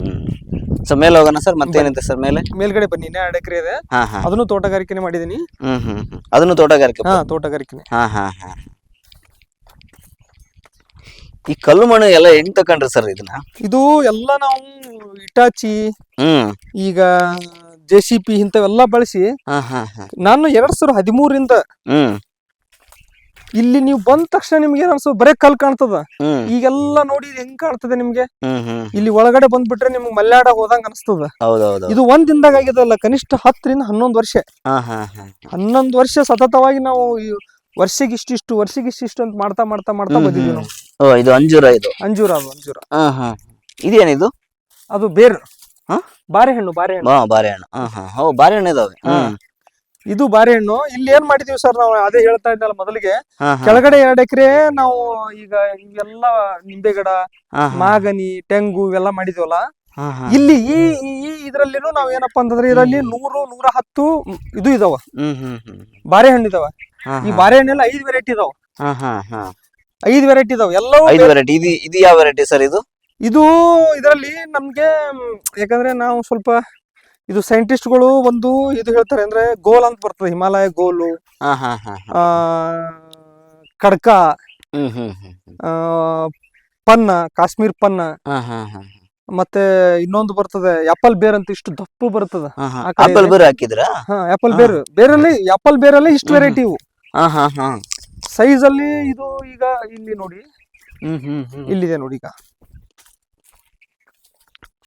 ಹ್ಮ್. ಸೊ ಮೇಲೆ ಹೋಗೋಣ ಸರ್ ಮತ್ತೇನಿದೆ ಸರ್ ಮೇಲೆ?
ಮೇಲ್ಗಡೆ ಬನ್ನಿ ಇನ್ನ ಎರಡು ಎಕರೆ ಇದೆ.
ಹಾ ಹಾ.
ಅದನ್ನು ತೋಟಗಾರಿಕೆನೆ ಮಾಡಿದೀನಿ.
ಹ್ಮ್ ಹ್ಮ್ ಹ್ಮ್. ಅದನ್ನು ತೋಟಗಾರಿಕೆ
ಹಾ ತೋಟಗಾರಿಕೆನೆ.
ಹಾ ಹಾ ಹಾ. ಈ ಕಲ್ಲು ಮಣ್ಣು ಎಲ್ಲ ಹೆಂಗ್ ತಕೊಂಡ್ರಿ ಸರ್ ಇದನ್ನ?
ಇದು ಎಲ್ಲ ನಾವು ಇಟಾಚಿ
ಹ್ಮ್.
ಈಗ ಜೆ ಸಿ ಪಿ ಇಂಥವೆಲ್ಲ ಬಳಸಿ
ಹಾ ಹಾ ಹಾ.
ನಾನು ಎರಡ್ ಸಾವಿರದ ಹದಿಮೂರಿಂದ
ಹ್ಮ್.
ಇಲ್ಲಿ ನೀವು ಬಂದ ತಕ್ಷಣ ನಿಮ್ಗೆ ಏನ್ ಅನ್ಸೋ ಬರೇ ಕಲ್ ಕಾಣ್ತದ.
ಹ್ಮ್.
ಈಗೆಲ್ಲ ನೋಡಿ ಇದು ಹೆಂಗ್ ಕಾಣ್ತದೆ ನಿಮ್ಗೆ?
ಹ್ಮ್ ಹ್ಮ್.
ಇಲ್ಲಿ ಒಳಗಡೆ ಬಂದ್ಬಿಟ್ರೆ ನಿಮ್ಗೆ ಮಲ್ಯಾಡ ಹೋದಂಗ ಅನಿಸ್ತದ.
ಹೌದೌದು
ಇದು ಒಂದ್ ದಿನದಾಗ ಆಗಿದಲ್ಲ ಕನಿಷ್ಠ ಹತ್ತರಿಂದ ಹನ್ನೊಂದು ವರ್ಷ.
ಹಾ ಹಾ ಹಾ.
ಹನ್ನೊಂದು ವರ್ಷ ಸತತವಾಗಿ ನಾವು ಈ ವರ್ಷಕ್ಕೆ ಇಷ್ಟಿಷ್ಟು ವರ್ಷಕ್ಕೆ ಇಷ್ಟಿಷ್ಟು ಅಂತ ಮಾಡ್ತಾ ಮಾಡ್ತಾ ಮಾಡ್ತಾ ಬಂದಿದ್ವಿ ನಾವು.
ಓ ಇದು ಅಂಜೂರ ಇದು?
ಅಂಜೂರ ಅದು ಅಂಜೂರ.
ಹಾ ಹಾ. ಇದೇನಿದು?
ಅದು ಬೇರು.
ಹಾ?
ಬಾರೆಹಣ್ಣು ಬಾರೆಹಣ್ಣು.
ಬಾ ಬಾರೆಹಣ್ಣು. ಹಾ ಹಾ. ಹೋ ಬಾರೆಹಣ್ಣು ಇದಾವೆ.
ಹಾ.
ಹ್ಮ್.
ಇದು ಬಾರೆಹಣ್ಣು. ಇಲ್ಲಿ ಏನ್ ಮಾಡಿದೀವಿ ಸರ್ ನಾವು? ಅದೇ ಹೇಳ್ತಾ ಇದ್ದಲ್ಲ ಮೊದಲಿಗೆ.
ಹಾ ಹಾ.
ಕೆಳಗಡೆ ಎರಡ್ ಎಕರೆ ನಾವು ಈಗ ಇವೆಲ್ಲ ನಿಂಬೆ ಗಿಡ
ಹಾ ಹಾ.
ಮಾಗನಿ ತೆಂಗು ಇವೆಲ್ಲ ಮಾಡಿದ್ವಲ್ಲ?
ಹಾ ಹಾ
ಇಲ್ಲಿ ಈ ಈ- ಇದ್ರಲ್ಲಿನೂ ನಾವ್ ಏನಪ್ಪಾ ಅಂತಂದ್ರೆ ಇದರಲ್ಲಿ ನೂರು ನೂರ ಹತ್ತು ಇದು ಇದಾವ.
ಹ್ಮ್ ಹ್ಮ್ ಹ್ಮ್
ಬಾರೆಹಣ್ಣು ಇದಾವ.
ಹಾ
ಈ
ಹಾ.
ಬಾರೆಹಣ್ಣೆಲ್ಲ ಐದ್ ವೆರೈಟಿ ಇದಾವ.
ಹಾ ಹಾ ಹಾ.
ಐದ್ ವೆರೈಟಿ ಇದಾವ. ಎಲ್ಲವೂ
ಐದು ವೆರೈಟಿ ಇದು ಇದು ಯಾವ ವೆರೈಟಿ ಸರ್ ಇದು?
ಇದು ಇದರಲ್ಲಿ ನಮ್ಗೆ ಮ್, ಯಾಕಂದ್ರೆ ನಾವು ಸ್ವಲ್ಪ ಇದು ಸೈಂಟಿಸ್ಟ್ಗಳು ಒಂದು ಇದು ಹೇಳ್ತಾರೆ ಅಂದ್ರೆ ಗೋಲ್ ಅಂತ ಬರ್ತದೆ ಹಿಮಾಲಯ ಗೋಲು
ಹಾ ಹಾ ಹಾ ಹಾ.
ಆ ಕಡ್ಕ
ಹ್ಮ್ ಹ್ಮ್ ಹ್ಮ್ ಹ್ಮ್.
ಆ, ಪನ್ನ ಕಾಶ್ಮೀರ್ ಪನ್ನ
ಹಾ ಹಾ ಹಾ.
ಮತ್ತೆ ಇನ್ನೊಂದು ಬರ್ತದೆ ಆಪಲ್ ಬೇರ್ ಅಂತ ಇಷ್ಟು ದಪ್ಪು ಬರ್ತದ. ಆ ಕಡೆ
ಆಪಲ್ ಬೇರ್ ಹಾಕಿದ್ರಾ
ಹಾ ಆಪಲ್. ಬೇರ್ ಬೇರಲ್ಲಿ ಆಪಲ್ ಬೇರಲ್ಲಿ ಇಷ್ಟು. ವೆರೈಟಿ ಇವು.
ಹಾ ಹಾ ಹಾ.
ಸೈಜ್ ಅಲ್ಲಿ ಇದು ಈಗ ಇಲ್ಲಿ ನೋಡಿ.
ಹ್ಮ್ ಹ್ಮ್ ಹ್ಮ್.
ಇಲ್ಲಿದೆ ನೋಡಿ ಈಗ.